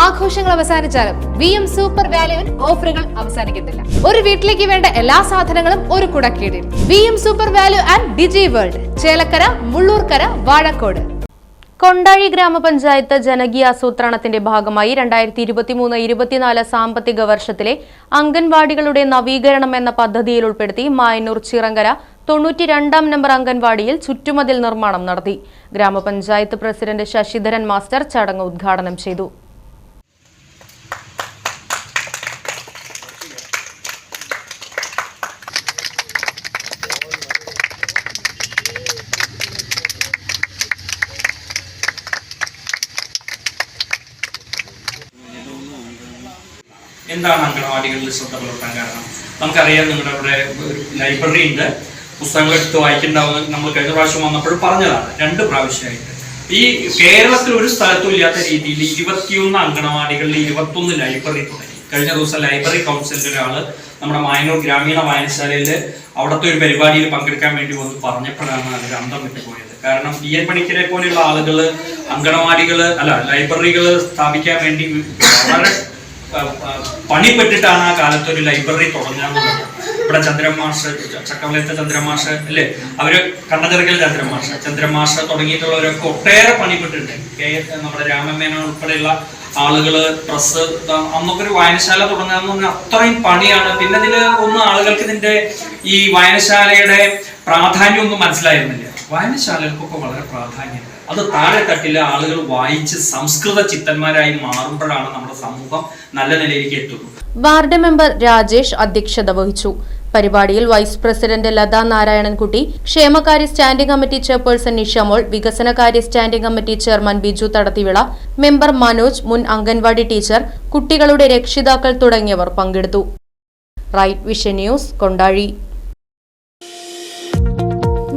ആഘോഷങ്ങൾ അവസാനിച്ചാലും V M super വാല്യുവിൽ ഓഫറുകൾ അവസാനിക്കുന്നില്ല. ഒരു വീട്ടിലേക്ക് വേണ്ട എല്ലാ സാധനങ്ങളും ഒരു കുടക്കീടിൽ. V M super value and Digi World Chelakkara Mullurkara Vazhakode. Kondazhy ഗ്രാമപഞ്ചായത്ത് ജനകീയ ജനകീയാസൂത്രണത്തിന്റെ ഭാഗമായി രണ്ടായിരത്തി ഇരുപത്തിമൂന്ന് ഇരുപത്തിനാല് സാമ്പത്തിക വർഷത്തിലെ അംഗൻവാടികളുടെ നവീകരണം എന്ന പദ്ധതിയിൽ ഉൾപ്പെടുത്തി മായന്നൂർ ചിറങ്കര തൊണ്ണൂറ്റി രണ്ടാം നമ്പർ അംഗൻവാടിയിൽ ചുറ്റുമതിൽ നിർമ്മാണം നടത്തി. ഗ്രാമപഞ്ചായത്ത് പ്രസിഡന്റ് ശശിധരൻ മാസ്റ്റർ ചടങ്ങ് ഉദ്ഘാടനം ചെയ്തു. എന്താണ് അംഗനവാടികളിൽ ശ്രദ്ധ പുലർത്താൻ കാരണം? നമുക്കറിയാം നിങ്ങളുടെ അവിടെ ഒരു ലൈബ്രറി ഉണ്ട്. പുസ്തകങ്ങൾ എടുത്ത് വായിക്കുന്നുണ്ടാവും നമ്മൾ കഴിഞ്ഞ പ്രാവശ്യം വന്നപ്പോൾ പറഞ്ഞതാണ്. രണ്ട് പ്രാവശ്യമായിട്ട്. ഈ കേരളത്തിൽ ഒരു സ്ഥലത്തും ഇല്ലാത്ത രീതിയിൽ ഇരുപത്തിയൊന്ന് അംഗനവാടികളിൽ ഇരുപത്തൊന്ന് ലൈബ്രറി തുടങ്ങി. കഴിഞ്ഞ ദിവസം ലൈബ്രറി കൗൺസിലിന്റെ ഒരാൾ നമ്മുടെ മായനൂർ ഗ്രാമീണ വായനശാലയിൽ അവിടുത്തെ ഒരു പരിപാടിയിൽ പങ്കെടുക്കാൻ വേണ്ടി വന്ന് പറഞ്ഞപ്പോഴാണ് അതിൽ അന്തം വിട്ടുപോയത്. കാരണം പി എൻ പണിക്കരെ പോലെയുള്ള ആളുകൾ അംഗനവാടികൾ അല്ല ലൈബ്രറികൾ സ്ഥാപിക്കാൻ വേണ്ടി വളരെ പണിപ്പെട്ടിട്ടാണ് ആ കാലത്ത് ഒരു ലൈബ്രറി തുടങ്ങാറുള്ളത്. ഇവിടെ ചന്ദ്രമാഷ് ചക്കവലത്തെ ചന്ദ്രമാഷ് അല്ലേ? അവർ കണ്ണതിറക്കൽ ചന്ദ്രമാഷ്. ചന്ദ്രമാഷ് തുടങ്ങിയിട്ടുള്ളവരൊക്കെ ഒട്ടേറെ പണിപ്പെട്ടിട്ടുണ്ട്. കെ നമ്മുടെ രാമമേനോൻ ഉൾപ്പെടെയുള്ള ആളുകൾ പ്രസ് അന്നൊക്കെ ഒരു വായനശാല തുടങ്ങാന്ന് പറഞ്ഞാൽ അത്രയും പണിയാണ്. പിന്നെ ഇതിൽ ഒന്ന് ആളുകൾക്ക് ഇതിന്റെ ഈ വായനശാലയുടെ പ്രാധാന്യം ഒന്നും മനസ്സിലായിരുന്നില്ല. വായനശാലകൾക്കൊക്കെ വളരെ പ്രാധാന്യം. അത് താഴെ തട്ടിലെ ആളുകൾ വായിച്ച് സംസ്കൃത ചിത്തന്മാരായി മാറുമ്പോഴാണ് നമ്മുടെ സമൂഹം നല്ല നിലയിലേക്ക് എത്തുന്നത്. വാർഡ് മെമ്പർ രാജേഷ് അധ്യക്ഷത വഹിച്ചു. പരിപാടിയിൽ വൈസ് പ്രസിഡന്റ് ലതാ നാരായണൻകുട്ടി ക്ഷേമകാര്യ സ്റ്റാൻഡിംഗ് കമ്മിറ്റി ചെയർപേഴ്സൺ നിഷമോൾ വികസനകാര്യ standing committee chairman Biju Thadathivila member Manoj മുൻ അംഗൻവാടി ടീച്ചർ കുട്ടികളുടെ രക്ഷിതാക്കൾ തുടങ്ങിയവർ പങ്കെടുത്തു. Right Vision News Kondazhy.